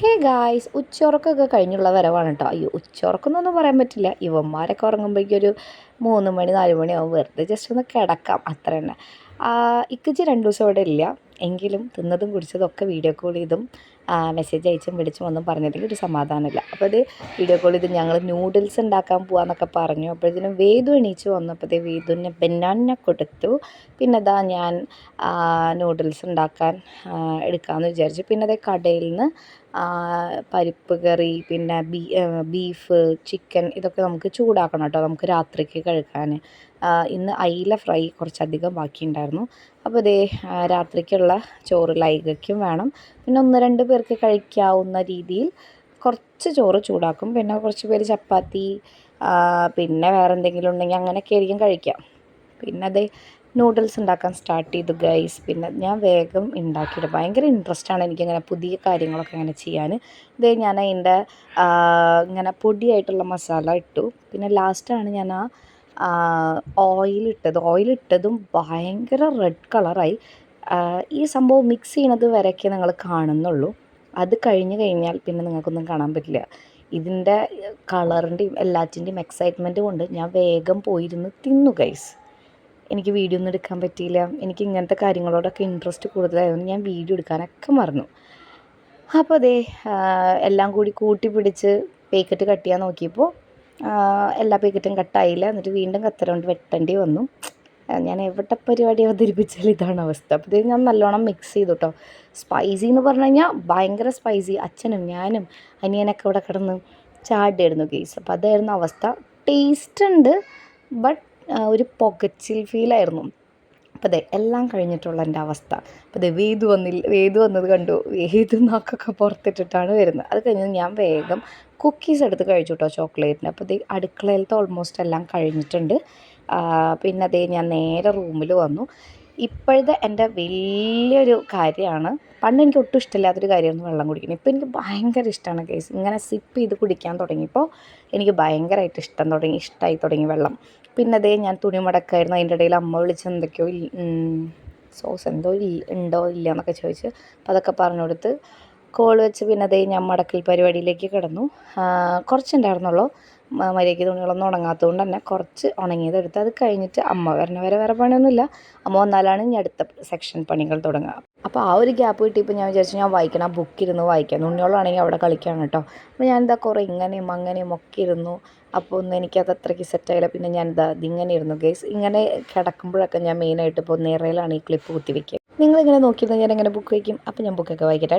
Hey guys ഉച്ചയുറക്കമൊക്കെ കഴിഞ്ഞുള്ള വരവാണ് കേട്ടോ അയ്യോ ഉച്ചയുറക്കമൊന്നും പറയാൻ പറ്റില്ല. ഇവന്മാരൊക്കെ ഉറങ്ങുമ്പോഴേക്കൊരു മൂന്ന് മണി നാല് മണിയാവും വെറുതെ ജസ്റ്റ് ഒന്ന് കിടക്കാം. അത്ര തന്നെ ഇക്കച്ചി രണ്ട് ദിവസം ഇവിടെ ഇല്ല. എങ്കിലും തിന്നതും കുടിച്ചതും ഒക്കെ വീഡിയോ കോൾ ചെയ്തും മെസ്സേജ് അയച്ചും വിളിച്ചും ഒന്നും പറഞ്ഞതിൽ ഒരു സമാധാനമില്ല. അപ്പോൾ അത് വീഡിയോ കോൾ ചെയ്ത് ഞങ്ങൾ നൂഡിൽസ് ഉണ്ടാക്കാൻ പോവാന്നൊക്കെ പറഞ്ഞു. അപ്പോഴത്തേനും വേദു എണീച്ച് വന്നപ്പോഴത്തേ വേദുവിനെ ബെന്നാനെ കൊടുത്തു. പിന്നെ അതാ ഞാൻ നൂഡിൽസ് ഉണ്ടാക്കാൻ എടുക്കാമെന്ന് വിചാരിച്ചു. പിന്നെ അതേ കടയിൽ നിന്ന് പരിപ്പ് കറി പിന്നെ ബീ ബീഫ് ചിക്കൻ ഇതൊക്കെ നമുക്ക് ചൂടാക്കണം കേട്ടോ. നമുക്ക് രാത്രിക്ക് കഴിക്കാൻ. ഇന്ന് അയില ഫ്രൈ കുറച്ചധികം ബാക്കിയുണ്ടായിരുന്നു. അപ്പോൾ ഇതേ രാത്രിക്കുള്ള ചോറ് ലൈകയ്ക്കും വേണം. പിന്നെ ഒന്ന് രണ്ട് പേർക്ക് കഴിക്കാവുന്ന രീതിയിൽ കുറച്ച് ചോറ് ചൂടാക്കും. പിന്നെ കുറച്ച് പേര് ചപ്പാത്തി പിന്നെ വേറെ എന്തെങ്കിലും ഉണ്ടെങ്കിൽ അങ്ങനെയൊക്കെ ആയിരിക്കും കഴിക്കാം പിന്നെ അതേ നൂഡിൽസ് ഉണ്ടാക്കാൻ സ്റ്റാർട്ട് ചെയ്തു ഗൈസ് പിന്നെ ഞാൻ വേഗം ഉണ്ടാക്കിയിട്ട് ഭയങ്കര ഇൻട്രസ്റ്റ് ആണ് എനിക്കിങ്ങനെ പുതിയ കാര്യങ്ങളൊക്കെ ഇങ്ങനെ ചെയ്യാൻ. ഇതേ ഞാൻ അതിന്റെ ഇങ്ങനെ പൊടിയായിട്ടുള്ള മസാല ഇട്ടു. പിന്നെ ലാസ്റ്റാണ് ഞാൻ ആ ഓയിലിട്ടത് ഓയിലിട്ടതും ഭയങ്കര റെഡ് കളറായി ഈ സംഭവം മിക്സ് ചെയ്യണത് വരെയൊക്കെ നിങ്ങൾ കാണുന്നുള്ളൂ. അത് കഴിഞ്ഞ് കഴിഞ്ഞാൽ പിന്നെ നിങ്ങൾക്കൊന്നും കാണാൻ പറ്റില്ല. ഇതിന്റെ കളറിന്റെയും എല്ലാറ്റിന്റെയും എക്സൈറ്റ്മെന്റ് കൊണ്ട് ഞാൻ വേഗം പോയിരുന്ന് തിന്നു ഗൈസ് എനിക്ക് വീഡിയോ ഒന്നും എടുക്കാൻ പറ്റിയില്ല. എനിക്ക് ഇങ്ങനത്തെ കാര്യങ്ങളോടൊക്കെ ഇൻട്രസ്റ്റ് കൂടുതലായതുകൊണ്ട് ഞാൻ വീഡിയോ എടുക്കാനൊക്കെ മറന്നു. അപ്പോൾ അതേ എല്ലാം കൂടി കൂട്ടി പിടിച്ച് പേക്കറ്റ് കട്ട് ചെയ്യാൻ നോക്കിയപ്പോൾ എല്ലാ പേക്കറ്റും കട്ടായില്ല എന്നിട്ട് വീണ്ടും കത്തര കൊണ്ട് വെട്ടേണ്ടി വന്നു. ഞാൻ എവിടെ പരിപാടി അവതരിപ്പിച്ചാലും ഇതാണ് അവസ്ഥ. അപ്പോൾ ഇത് ഞാൻ നല്ലോണം മിക്സ് ചെയ്തു കേട്ടോ സ്പൈസി എന്ന് പറഞ്ഞു കഴിഞ്ഞാൽ ഭയങ്കര സ്പൈസി അച്ഛനും ഞാനും അനിയനൊക്കെ ഇവിടെ കിടന്ന് ചാടിയായിരുന്നു കേസ് അപ്പോൾ അതായിരുന്നു അവസ്ഥ. ടേസ്റ്റ് ഉണ്ട് ബട്ട് ഒരു പുകച്ചിൽ ഫീലായിരുന്നു അപ്പോൾ അതെ എല്ലാം കഴിഞ്ഞിട്ടുള്ള എന്റെ അവസ്ഥ. അപ്പോൾ അതെ വേദു വന്നില്ല വേദു വന്നത് കണ്ടു. വേദു നാക്കൊക്കെ പുറത്തിട്ടിട്ടാണ് വരുന്നത്. അത് കഴിഞ്ഞ് ഞാൻ വേഗം കുക്കീസ് എടുത്ത് കഴിച്ചു കേട്ടോ ചോക്ലേറ്റിന്. അപ്പോൾ ഇത് അടുക്കളയിലത്തെ ഓൾമോസ്റ്റ് എല്ലാം കഴിഞ്ഞിട്ടുണ്ട്. പിന്നെ അതേ ഞാൻ നേരെ റൂമിൽ വന്നു. ഇപ്പോഴത്തെ എന്റെ വലിയൊരു കാര്യമാണ്. പണ്ട് എനിക്ക് ഒട്ടും ഇഷ്ടമില്ലാത്തൊരു കാര്യമാണ് വെള്ളം കുടിക്കുന്നത്. ഇപ്പോൾ എനിക്ക് ഭയങ്കര ഇഷ്ടമാണ് കേസ്. ഇങ്ങനെ സിപ്പ് ചെയ്ത് കുടിക്കാൻ തുടങ്ങിയപ്പോൾ എനിക്ക് ഭയങ്കരമായിട്ട് ഇഷ്ടം തുടങ്ങി. ഇഷ്ടമായി തുടങ്ങി വെള്ളം. പിന്നെ അതേ ഞാൻ തുണി മടക്കായിരുന്നു അതിന്റെ ഇടയിൽ അമ്മ വിളിച്ച് എന്തൊക്കെയോ സോസ് എന്തോ ഉണ്ടോ ഇല്ല എന്നൊക്കെ ചോദിച്ച്. അപ്പോൾ അതൊക്കെ പറഞ്ഞു കൊടുത്ത് കോൾ വെച്ച് പിന്നെ അതേ ഞാൻ മടക്കൽ പരിപാടിയിലേക്ക് കിടന്നു. കുറച്ചുണ്ടായിരുന്നുള്ളൂ. മര്യാദയ്ക്ക് തുണികളൊന്നും ഉണങ്ങാത്തതുകൊണ്ട് തന്നെ കുറച്ച് ഉണങ്ങിയതെടുത്ത് അത് കഴിഞ്ഞിട്ട് അമ്മ വരണ വരെ വേറെ പണിയൊന്നുമില്ല. അമ്മ വന്നാലാണ് ഇനി അടുത്ത സെക്ഷൻ പണികൾ തുടങ്ങുക. അപ്പോൾ ആ ഒരു ഗ്യാപ്പ് കിട്ടിയപ്പോൾ ഞാൻ വിചാരിച്ചു ഞാൻ വായിക്കണം. ആ ബുക്ക് ഇരുന്ന് വായിക്കാം. തുണികളാണെങ്കിൽ അവിടെ കളിക്കുകയാണ് കേട്ടോ. അപ്പോൾ ഞാൻ എന്താ കുറേ ഇങ്ങനെയും അങ്ങനെയും ഒക്കെ ഇരുന്നു. അപ്പോൾ ഒന്നും എനിക്കത് അത്രയ്ക്ക് സെറ്റായില്ല പിന്നെ ഞാൻ എന്താ ഇതിങ്ങനെ ഇരുന്നു ഗേസ് ഇങ്ങനെ കിടക്കുമ്പോഴൊക്കെ ഞാൻ മെയിനായിട്ട് ഇപ്പോൾ നേരയിലാണ് ഈ ക്ലിപ്പ് കുത്തി വയ്ക്കുക നിങ്ങളിങ്ങനെ നോക്കിയിരുന്നാൽ ഞാൻ എങ്ങനെ ബുക്ക് വയ്ക്കും? അപ്പോൾ ഞാൻ ബുക്കൊക്കെ വായിക്കട്ടെ